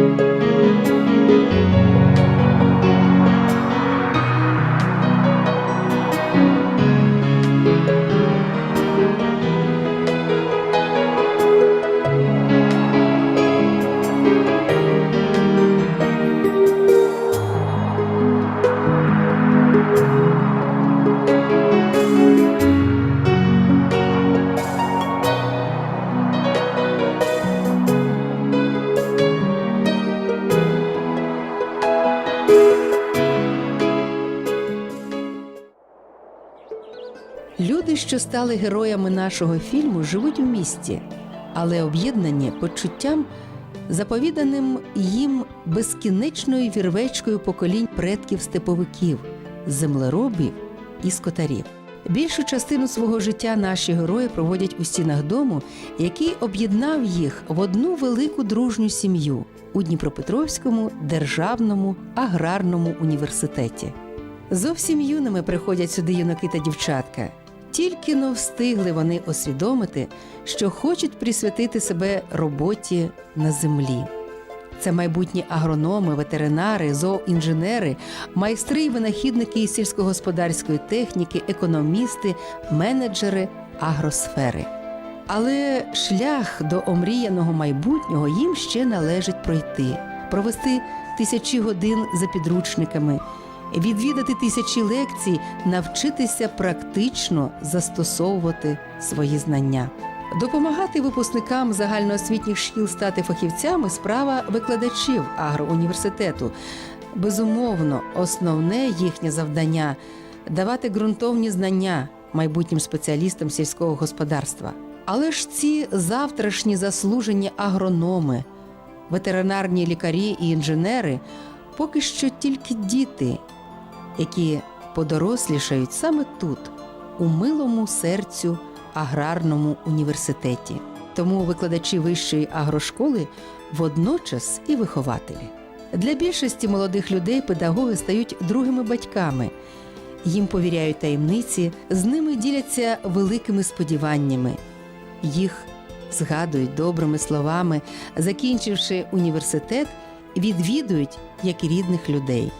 Música стали героями нашого фільму, живуть у місті, але об'єднані почуттям, заповіданим їм безкінечною вірвечкою поколінь предків степовиків, землеробів і скотарів. Більшу частину свого життя наші герої проводять у стінах дому, який об'єднав їх в одну велику дружню сім'ю у Дніпропетровському державному аграрному університеті. Зовсім юними приходять сюди юнаки та дівчатка. Тільки но встигли вони освідомити, що хочуть присвятити себе роботі на землі. Це майбутні агрономи, ветеринари, зооінженери, майстри і винахідники сільськогосподарської техніки, економісти, менеджери агросфери. Але шлях до омріяного майбутнього їм ще належить пройти, провести тисячі годин за підручниками, відвідати тисячі лекцій, навчитися практично застосовувати свої знання. Допомагати випускникам загальноосвітніх шкіл стати фахівцями справа викладачів агроуніверситету. Безумовно, основне їхнє завдання давати ґрунтовні знання майбутнім спеціалістам сільського господарства. Але ж ці завтрашні заслужені агрономи, ветеринарні лікарі і інженери поки що тільки діти, які подорослішають саме тут, у милому серцю аграрному університеті. Тому викладачі вищої агрошколи водночас і вихователі. Для більшості молодих людей педагоги стають другими батьками. Їм повіряють таємниці, з ними діляться великими сподіваннями. Їх згадують добрими словами, закінчивши університет, відвідують як і рідних людей.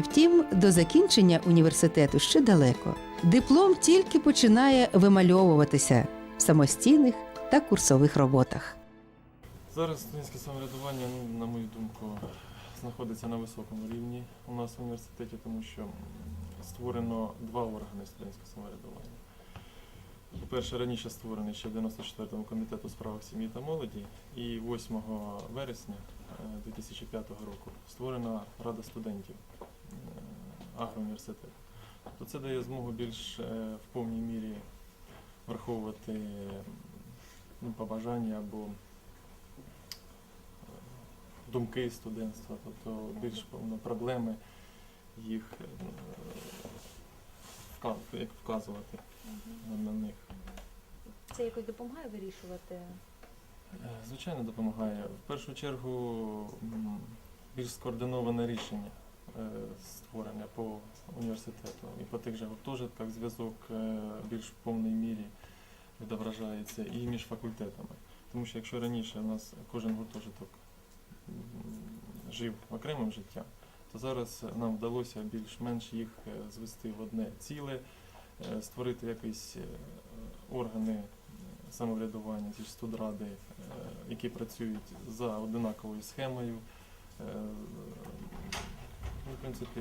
Втім, до закінчення університету ще далеко. Диплом тільки починає вимальовуватися в самостійних та курсових роботах. Зараз студентське самоврядування, ну, на мою думку, знаходиться на високому рівні у нас в університеті, тому що створено два органи студентського самоврядування. По-перше, раніше створений ще в 94-му комітету у справах сім'ї та молоді, і 8 вересня е, 2005 року створена Рада студентів агроуніверситету. То це дає змогу більш е, в повній мірі враховувати ну, побажання або е, думки студентства, тобто більш ну, проблеми їх е, як вказувати на, них. Це якось допомагає вирішувати? Звичайно, допомагає. В першу чергу більш скоординоване рішення створення по університету і по тих же гуртожитках зв'язок е, більш в повній мірі відображається і між факультетами. Тому що якщо раніше у нас кожен гуртожиток жив окремим життям, то зараз нам вдалося більш-менш їх е, звести в одне ціле, е, створити якісь е, органи е, самоврядування, ті ж студради, е, які працюють за одинаковою схемою. Ну, в принципі,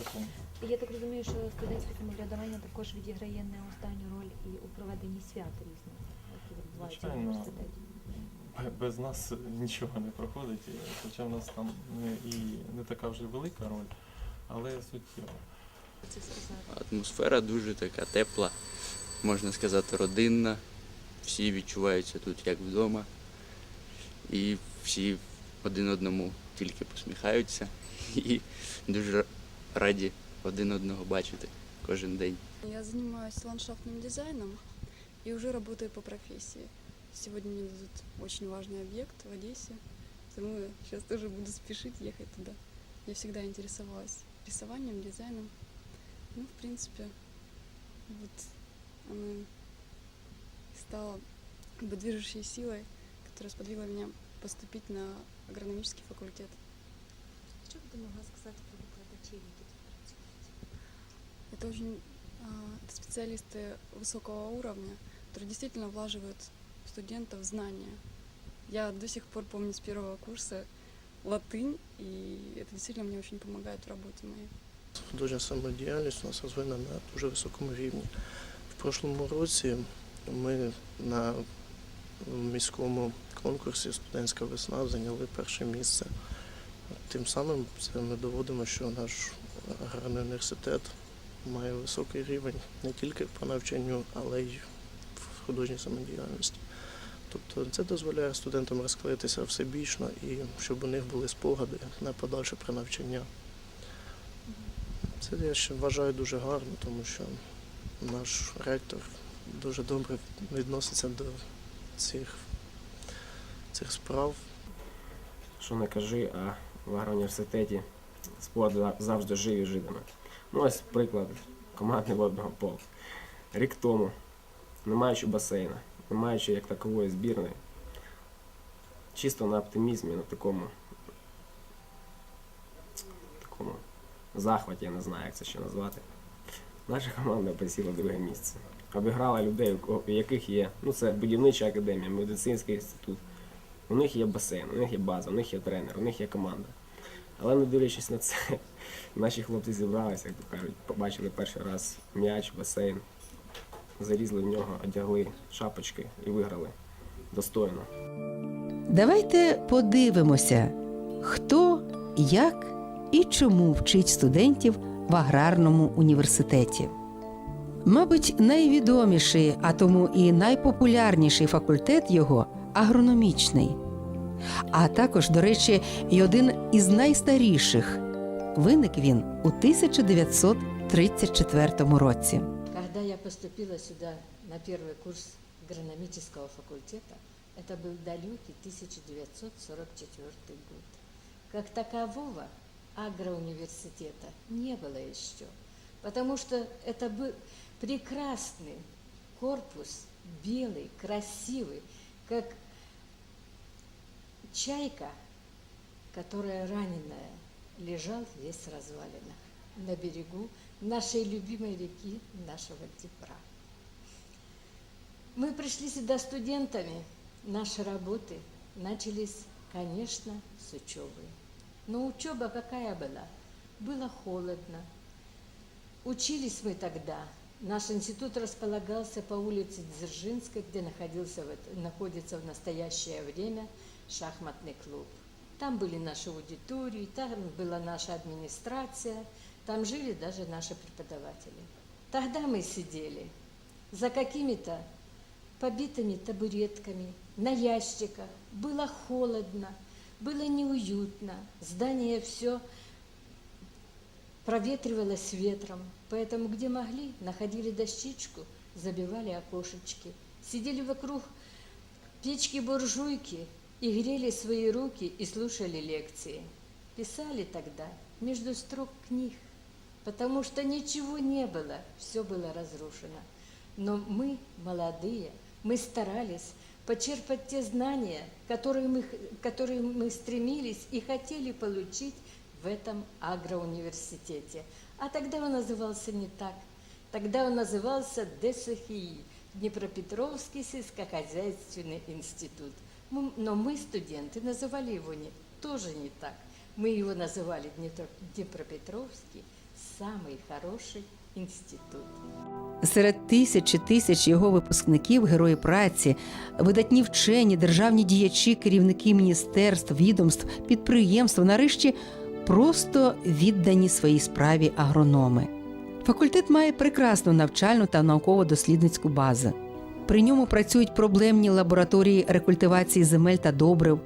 в такому. Я так розумію, що студентське самоврядування також відіграє не останню роль і у проведенні свят різних, які відбуваються в Звичайно. університеті. Без нас нічого не проходить, і хоча в нас там не, і не така вже велика роль, але суттєва. Це сказати. Атмосфера дуже така тепла, можна сказати, родинна. Всі відчуваються тут як вдома. І всі один одному тільки посміхаються і дуже раді один одного бачити кожен день. Я занимаюсь ландшафтным дизайном и уже работаю по профессии. Сегодня мне дадут очень важный объект в Одессе, поэтому я сейчас тоже буду спешить ехать туда. Я всегда интересовалась рисованием, дизайном. Ну, в принципе, вот оно и стало как бы движущей силой, которая сподвигла меня поступить на агрономический факультет. Що б ти могла сказати про викладачів, які тут працюють? Это очень а, это специалисты высокого уровня, которые действительно влаживают в студентов в знания. Я до сих пор помню с первого курса латынь, и это действительно мне очень помогает в работе моей. Художня самодіяльність у нас розвинена на дуже високому рівні. В прошлому році ми на міському конкурсі Студентська весна зайняли перше місце. Тим самим це ми доводимо, що наш аграрний університет має високий рівень не тільки по навчанню, але й в художній самодіяльності. Тобто це дозволяє студентам розкритися всебічно і щоб у них були спогади на подальше про навчання. Це я ще вважаю дуже гарно, тому що наш ректор дуже добре відноситься до цих, цих справ. що не кажи, а в агроуніверситеті спорт завжди жив і житиме. Ну ось приклад командний водного полку. Рік тому, не маючи басейна, не маючи як такової збірної, чисто на оптимізмі, на такому, такому захваті, я не знаю, як це ще назвати. Наша команда посіла друге місце. Обіграла людей, у яких є, ну це будівнича академія, медицинський інститут. У них є басейн, у них є база, у них є тренер, у них є команда. Але не дивлячись на це, наші хлопці зібралися, як то кажуть, побачили перший раз м'яч, басейн, залізли в нього, одягли шапочки і виграли достойно. Давайте подивимося, хто, як і чому вчить студентів в аграрному університеті. Мабуть, найвідоміший, а тому і найпопулярніший факультет його агрономічний. А також, до речі, і один із найстаріших. Виник він у 1934 році. Когда я поступила сюда на первый курс агрономического факультета, это был далекий 1944 год. Как такового агроуниверситета не было еще, потому что это был прекрасный корпус, белый, красивый, как чайка, которая раненая, лежал весь в на берегу нашей любимой реки, нашего Днепра. Мы пришли сюда студентами, наши работы начались, конечно, с учебы. Но учеба какая была? Было холодно. Учились мы тогда. Наш институт располагался по улице Дзержинской, где находился, находится в настоящее время шахматный клуб. Там были наши аудитории, там была наша администрация, там жили даже наши преподаватели. Тогда мы сидели за какими-то побитыми табуретками, на ящиках. Было холодно, было неуютно. Здание все проветривалось ветром. Поэтому где могли, находили дощечку, забивали окошечки. Сидели вокруг печки-буржуйки и грели свои руки и слушали лекции. Писали тогда между строк книг, потому что ничего не было, все было разрушено. Но мы, молодые, мы старались почерпать те знания, которые мы, которые мы стремились и хотели получить в этом агроуниверситете. А тогда он назывался не так. Тогда он назывался ДСХИ, Днепропетровский сельскохозяйственный институт. Мы- Но мы, студенты, называли его не, тоже не так. Мы его называли Днепро- Днепропетровский самый хороший институт. Серед тисяч і тисяч його випускників, герої праці, видатні вчені, державні діячі, керівники міністерств, відомств, підприємств, нарешті просто віддані своїй справі агрономи. Факультет має прекрасну навчальну та науково-дослідницьку базу. При ньому працюють проблемні лабораторії рекультивації земель та добрив,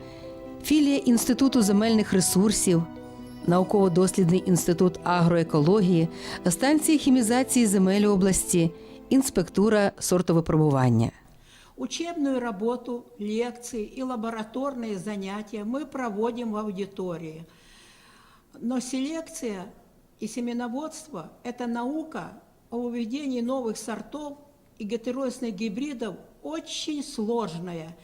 філія Інституту земельних ресурсів, науково-дослідний інститут агроекології, станція хімізації земель області, інспектура сортовипробування. Учебную работу, лекции и лабораторные занятия мы проводим в аудитории. Но селекция и семеноводство – это наука о выведении новых сортов и гетероидных гибридов очень сложная,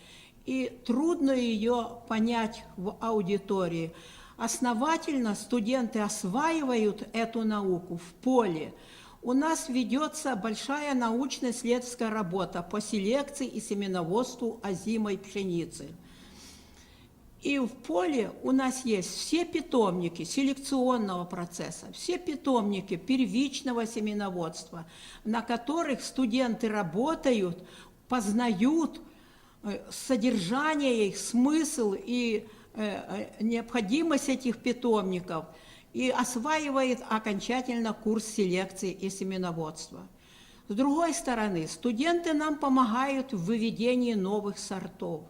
и трудно ее понять в аудитории. Основательно студенты осваивают эту науку в поле. У нас ведется большая научно-исследовательская работа по селекции и семеноводству озимой пшеницы. И в поле у нас есть все питомники селекционного процесса, все питомники первичного семеноводства, на которых студенты работают, познают э, содержание их, смысл и э, э, необходимость этих питомников и осваивает окончательно курс селекции и семеноводства. С другой стороны, студенты нам помогают в выведении новых сортов.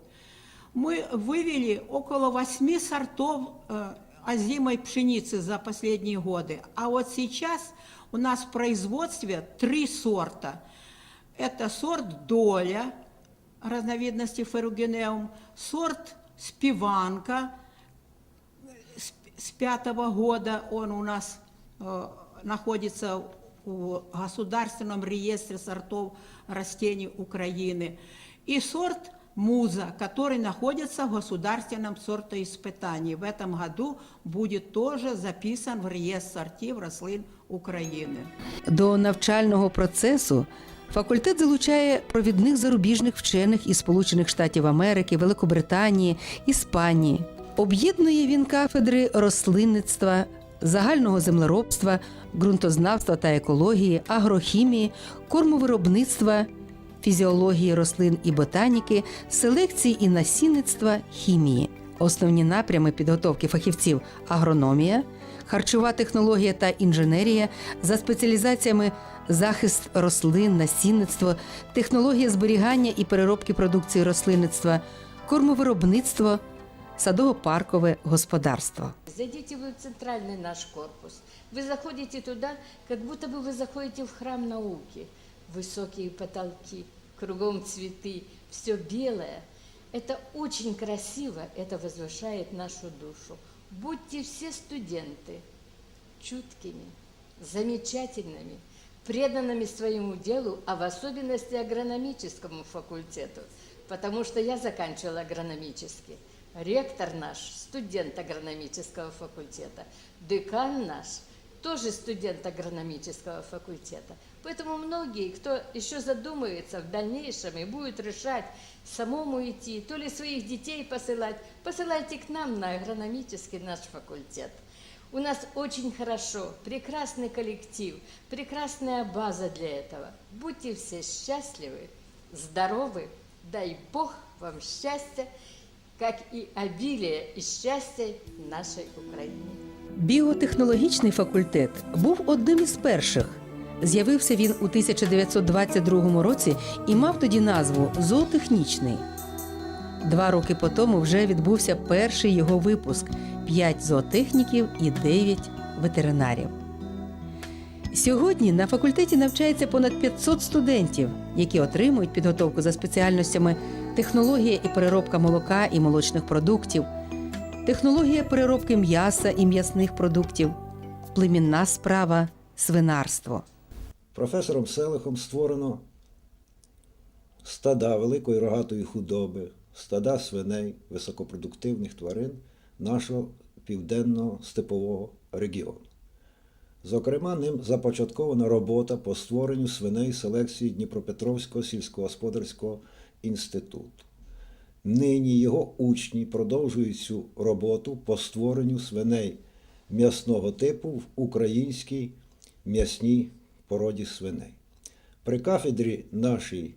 Мы вывели около восьми сортов э, озимой пшеницы за последние годы, а вот сейчас у нас в производстве три сорта. Это сорт «Доля», разновидности ферругинеум, сорт «Спиванка», с пятого года он у нас э, находится в Государственном реестре сортов растений Украины. И сорт «Муза», который находится в Государственном сортоиспытании. В этом году будет тоже записан в реестр сортів рослин України. До навчального процесу факультет залучає провідних зарубіжних вчених із Сполучених Штатів Америки, Великобританії, Іспанії. Об'єднує він кафедри рослинництва, загального землеробства, ґрунтознавства та екології, агрохімії, кормовиробництва, фізіології рослин і ботаніки, селекції і насінництва, хімії. Основні напрями підготовки фахівців агрономія, харчова технологія та інженерія за спеціалізаціями захист рослин, насінництво, технологія зберігання і переробки продукції рослинництва, кормовиробництво, садово-паркове господарство. Зайдите вы в центральный наш корпус. Вы заходите туда, как будто бы вы заходите в храм науки. Высокие потолки, Кругом цветы, все белое. Это очень красиво, это возвышает нашу душу. Будьте все студенты чуткими, замечательными, преданными своему делу, а в особенности агрономическому факультету, потому что я заканчивала агрономический. Ректор наш, студент агрономического факультета, декан наш, тоже студент агрономического факультета. Поэтому многие, кто еще задумается в дальнейшем и будет решать самому идти, то ли своих детей посылать, посылайте к нам на агрономический наш факультет. У нас очень хорошо, прекрасный коллектив, прекрасная база для этого. Будьте все счастливы, здоровы, дай Бог вам счастья, как и обилие и счастья нашей Украине. Біотехнологічний факультет був одним із перших. З'явився він у 1922 році і мав тоді назву Зоотехнічний. Два роки по тому вже відбувся перший його випуск: п'ять зоотехніків і дев'ять ветеринарів. Сьогодні на факультеті навчається понад 500 студентів, які отримують підготовку за спеціальностями технологія і переробка молока і молочних продуктів, технологія переробки м'яса і м'ясних продуктів, племінна справа, свинарство. Професором Селихом створено стада великої рогатої худоби, стада свиней, високопродуктивних тварин нашого південного степового регіону. Зокрема, ним започаткована робота по створенню свиней селекції Дніпропетровського сільськогосподарського інституту. Нині його учні продовжують цю роботу по створенню свиней м'ясного типу в українській м'ясній породі свиней. При кафедрі нашій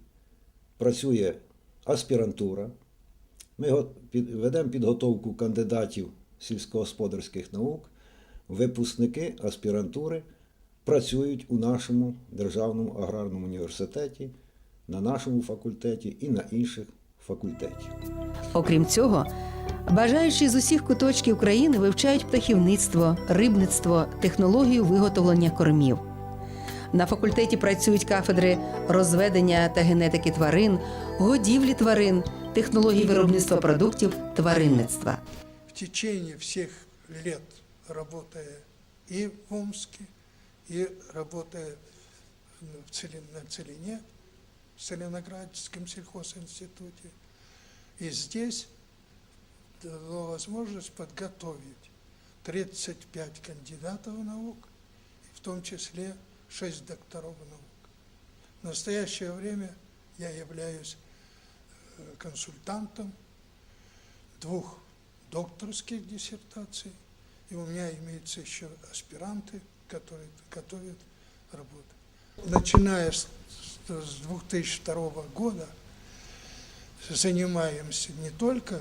працює аспірантура. Ми ведемо підготовку кандидатів сільськогосподарських наук. Випускники аспірантури працюють у нашому державному аграрному університеті, на нашому факультеті і на інших факультетів. Окрім цього, бажаючі з усіх куточків країни вивчають птахівництво, рибництво, технологію виготовлення кормів. На факультеті працюють кафедри розведення та генетики тварин, годівлі тварин, технології виробництва продуктів, тваринництва. в течение всех лет работая и в Омске, и работая ну, в Целине, в сельхозинституте. И здесь дала возможность подготовить 35 кандидатов наук, в том числе 6 докторов наук. В настоящее время я являюсь э, консультантом двух докторских диссертаций, и у меня имеются еще аспиранты, которые готовят работу. Начиная с с 2002 года занимаемся не только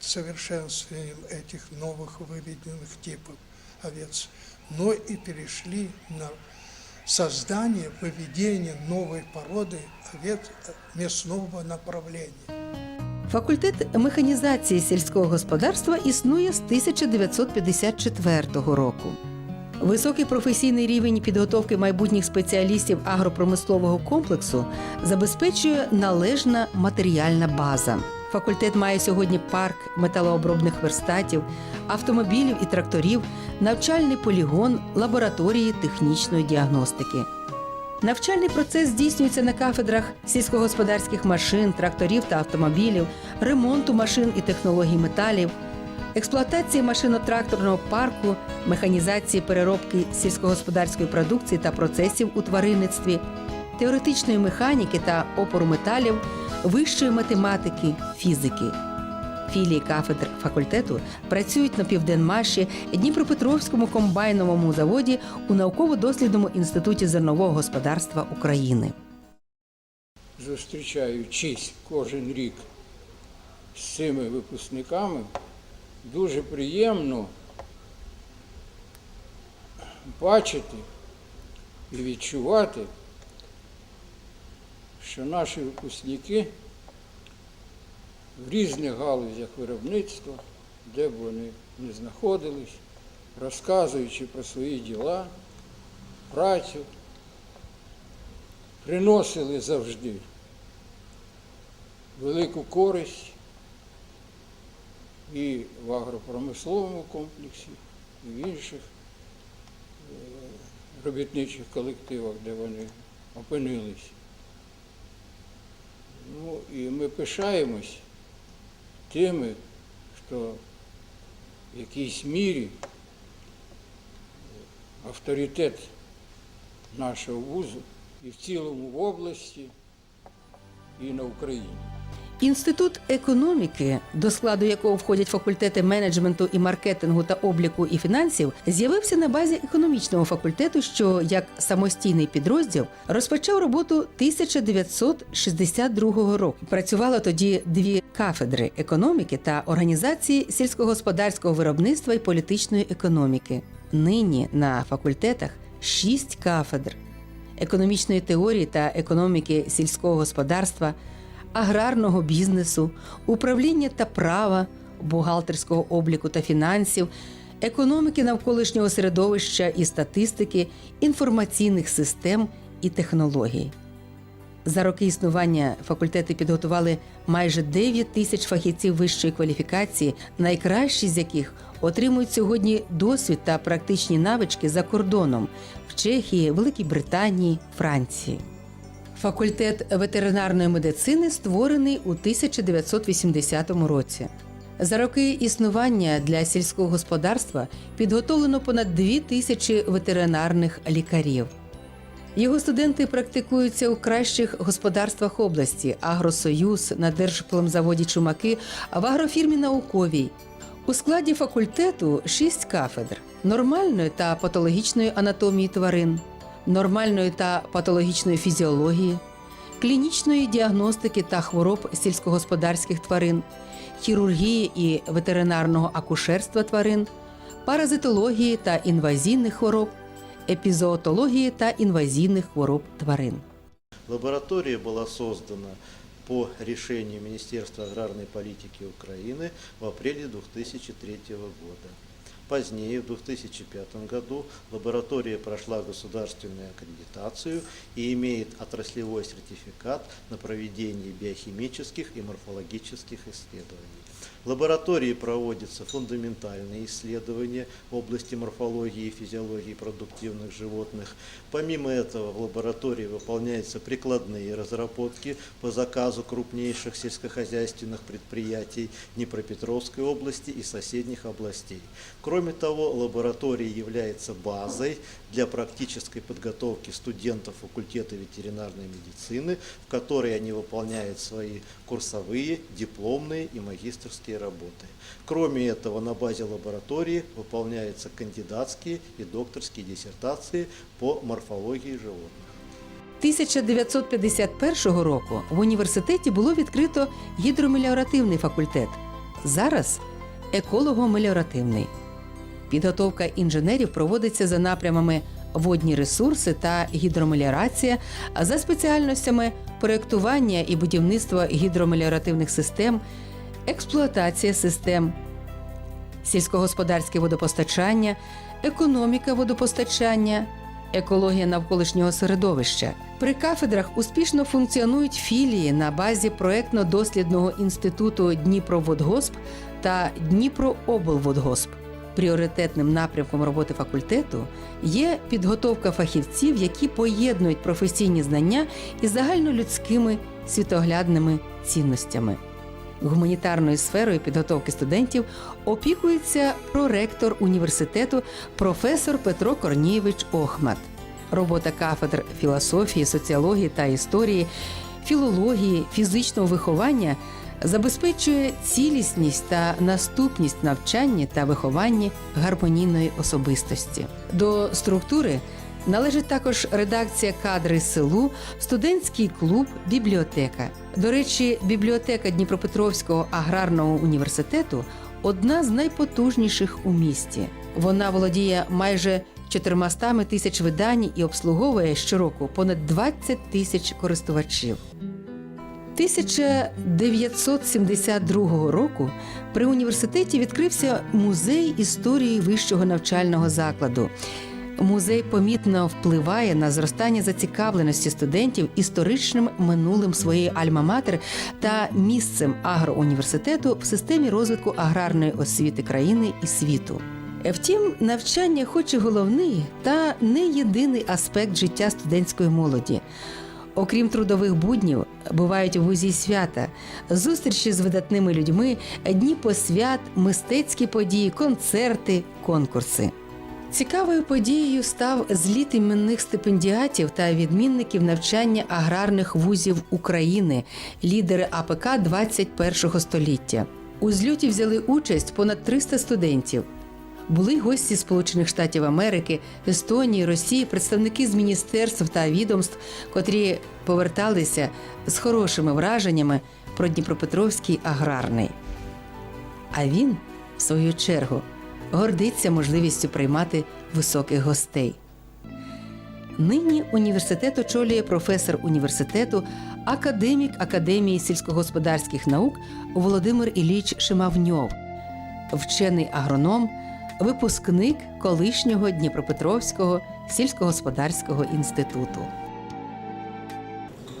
совершенствованием этих новых выведенных типов овец, но и перешли на создание, выведение новой породы овец мясного направления. Факультет механізації сільського господарства існує з 1954 року. Високий професійний рівень підготовки майбутніх спеціалістів агропромислового комплексу забезпечує належна матеріальна база. Факультет має сьогодні парк металообробних верстатів, автомобілів і тракторів, навчальний полігон, лабораторії технічної діагностики. Навчальний процес здійснюється на кафедрах сільськогосподарських машин, тракторів та автомобілів, ремонту машин і технологій металів, експлуатації машино-тракторного парку, механізації переробки сільськогосподарської продукції та процесів у тваринництві, теоретичної механіки та опору металів, вищої математики, фізики. Філії кафедр факультету працюють на Південмаші, Дніпропетровському комбайновому заводі у науково-дослідному інституті зернового господарства України. зустрічаючись кожен рік з цими випускниками, дуже приємно бачити і відчувати, що наші випускники в різних галузях виробництва, де б вони не знаходились, розказуючи про свої діла, працю, приносили завжди велику користь і в агропромисловому комплексі, і в інших е, робітничих колективах, де вони опинились. Ну і ми пишаємось тими, хто в якійсь мірі е, авторитет нашого вузу і в цілому в області, і на Україні. Інститут економіки, до складу якого входять факультети менеджменту і маркетингу та обліку і фінансів, з'явився на базі економічного факультету, що як самостійний підрозділ розпочав роботу 1962 року. Працювало тоді дві кафедри економіки та організації сільськогосподарського виробництва і політичної економіки. Нині на факультетах шість кафедр економічної теорії та економіки сільського господарства аграрного бізнесу, управління та права, бухгалтерського обліку та фінансів, економіки навколишнього середовища і статистики, інформаційних систем і технологій. За роки існування факультети підготували майже 9 тисяч фахівців вищої кваліфікації, найкращі з яких отримують сьогодні досвід та практичні навички за кордоном в Чехії, Великій Британії, Франції. Факультет ветеринарної медицини створений у 1980 році. За роки існування для сільського господарства підготовлено понад дві тисячі ветеринарних лікарів. Його студенти практикуються у кращих господарствах області: Агросоюз на держпломзаводі Чумаки, в агрофірмі науковій. У складі факультету шість кафедр нормальної та патологічної анатомії тварин, нормальної та патологічної фізіології, клінічної діагностики та хвороб сільськогосподарських тварин, хірургії і ветеринарного акушерства тварин, паразитології та інвазійних хвороб, епізоотології та інвазійних хвороб тварин. Лаборатория была создана по решению Министерства аграрной политики Украины в апреле 2003 года. Позднее, в 2005 году, лаборатория прошла государственную аккредитацию и имеет отраслевой сертификат на проведение биохимических и морфологических исследований. Лаборатории проводятся фундаментальные исследования в области морфологии и физиологии продуктивных животных. Помимо этого в лаборатории выполняются прикладные разработки по заказу крупнейших сельскохозяйственных предприятий Днепропетровской области и соседних областей. Кроме того, лаборатория является базой для практической подготовки студентов факультета ветеринарной медицины, в которой они выполняют свои курсовые, дипломные и магистрские работы. Кроме этого, на базе лаборатории выполняются кандидатские и докторские диссертации по морфологии животных. 1951 року в університеті було відкрито гідромеліоративний факультет. Зараз еколого-меліоративний. Підготовка інженерів проводиться за напрямами водні ресурси та гідромеліорація, за спеціальностями проєктування і будівництво гідромеліоративних систем, експлуатація систем, сільськогосподарське водопостачання, економіка водопостачання, екологія навколишнього середовища. При кафедрах успішно функціонують філії на базі проектно-дослідного інституту Дніпроводгосп та Дніпрооблводгосп. Пріоритетним напрямком роботи факультету є підготовка фахівців, які поєднують професійні знання із загальнолюдськими світоглядними цінностями. Гуманітарною сферою підготовки студентів опікується проректор університету професор Петро Корнієвич Охмат. Робота кафедр філософії, соціології та історії, філології, фізичного виховання забезпечує цілісність та наступність навчання та виховання гармонійної особистості. До структури належить також редакція кадри селу, студентський клуб, бібліотека. До речі, бібліотека Дніпропетровського аграрного університету одна з найпотужніших у місті. Вона володіє майже 400 тисяч видань і обслуговує щороку понад 20 тисяч користувачів. 1972 року при університеті відкрився музей історії вищого навчального закладу. Музей помітно впливає на зростання зацікавленості студентів історичним минулим своєї альма-матер та місцем агроуніверситету в системі розвитку аграрної освіти країни і світу. Втім, навчання, хоч і головний, та не єдиний аспект життя студентської молоді. Окрім трудових буднів, бувають вузі свята, зустрічі з видатними людьми, дні посвят, мистецькі події, концерти, конкурси. Цікавою подією став зліт іменних стипендіатів та відмінників навчання аграрних вузів України, лідери АПК 21 століття. У зльоті взяли участь понад 300 студентів. Були гості Сполучених Штатів Америки, Естонії, Росії, представники з міністерств та відомств, котрі поверталися з хорошими враженнями про Дніпропетровський аграрний. А він, в свою чергу, гордиться можливістю приймати високих гостей. Нині університет очолює професор університету, академік Академії сільськогосподарських наук Володимир Ілліч Шимавньов, вчений агроном, випускник колишнього Дніпропетровського сільськогосподарського інституту.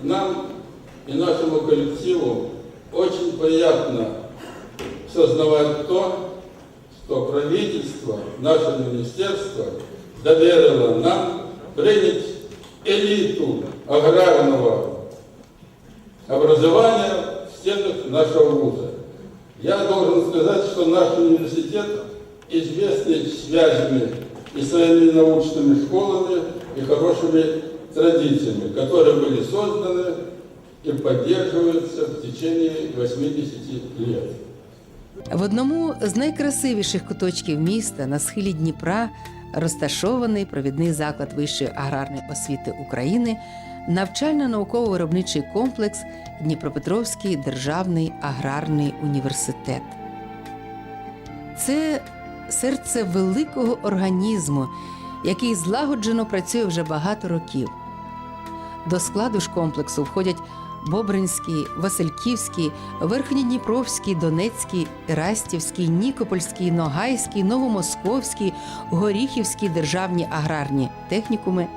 Нам и нашему коллективу очень приятно сознавать то, что правительство, наше министерство доверило нам принять элиту аграрного образования в стенах нашего вуза. Я должен сказать, что наш университет известен связями и своими научными школами, и хорошими традициями, которые были созданы и поддерживаются в течение 80 лет. В одному з найкрасивіших куточків міста на схилі Дніпра розташований провідний заклад вищої аграрної освіти України, навчально-науково-виробничий комплекс Дніпропетровський державний аграрний університет. Це серце великого організму, який злагоджено працює вже багато років. До складу ж комплексу входять Бобринський, Васильківський, Верхньодніпровський, Донецький, Растівський, Нікопольський, Ногайський, Новомосковський, Горіхівський державні аграрні технікуми,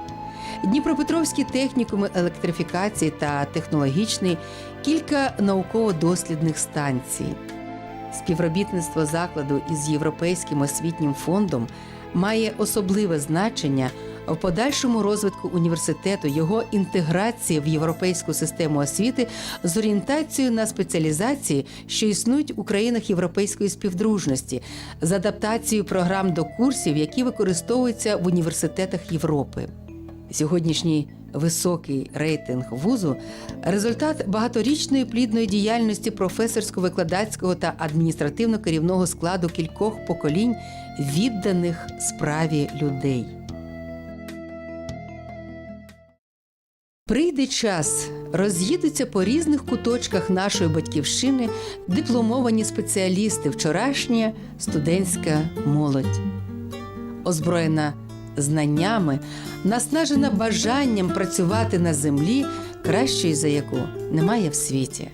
Дніпропетровські технікуми електрифікації та технологічний, кілька науково-дослідних станцій. Співробітництво закладу із Європейським освітнім фондом має особливе значення в подальшому розвитку університету, його інтеграції в європейську систему освіти з орієнтацією на спеціалізації, що існують у країнах європейської співдружності, з адаптацією програм до курсів, які використовуються в університетах Європи. Сьогоднішній високий рейтинг вузу результат багаторічної плідної діяльності професорсько-викладацького та адміністративно-керівного складу кількох поколінь відданих справі людей. Прийде час, роз'їдуться по різних куточках нашої батьківщини дипломовані спеціалісти, вчорашня студентська молодь. Озброєна знаннями, наснажена бажанням працювати на землі, кращої за яку немає в світі.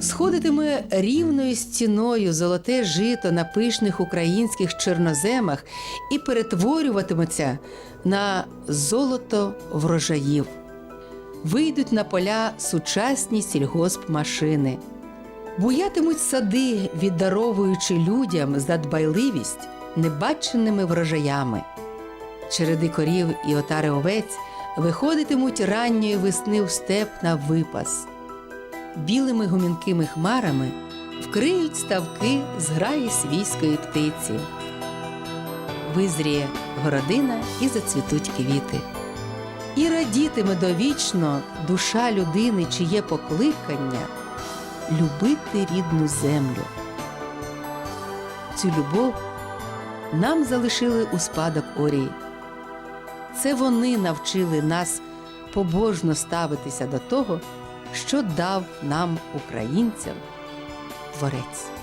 Сходитиме рівною стіною золоте жито на пишних українських чорноземах і перетворюватиметься на золото врожаїв. Вийдуть на поля сучасні сільгоспмашини, буятимуть сади, віддаровуючи людям за дбайливість небаченими врожаями. Череди корів і отари овець виходитимуть ранньої весни в степ на випас. Білими гумінкими хмарами вкриють ставки зграї свійської птиці. Визріє городина і зацвітуть квіти. І радітиме довічно душа людини, чиє покликання любити рідну землю. Цю любов нам залишили у спадок Орії. Це вони навчили нас побожно ставитися до того, що дав нам, українцям, творець.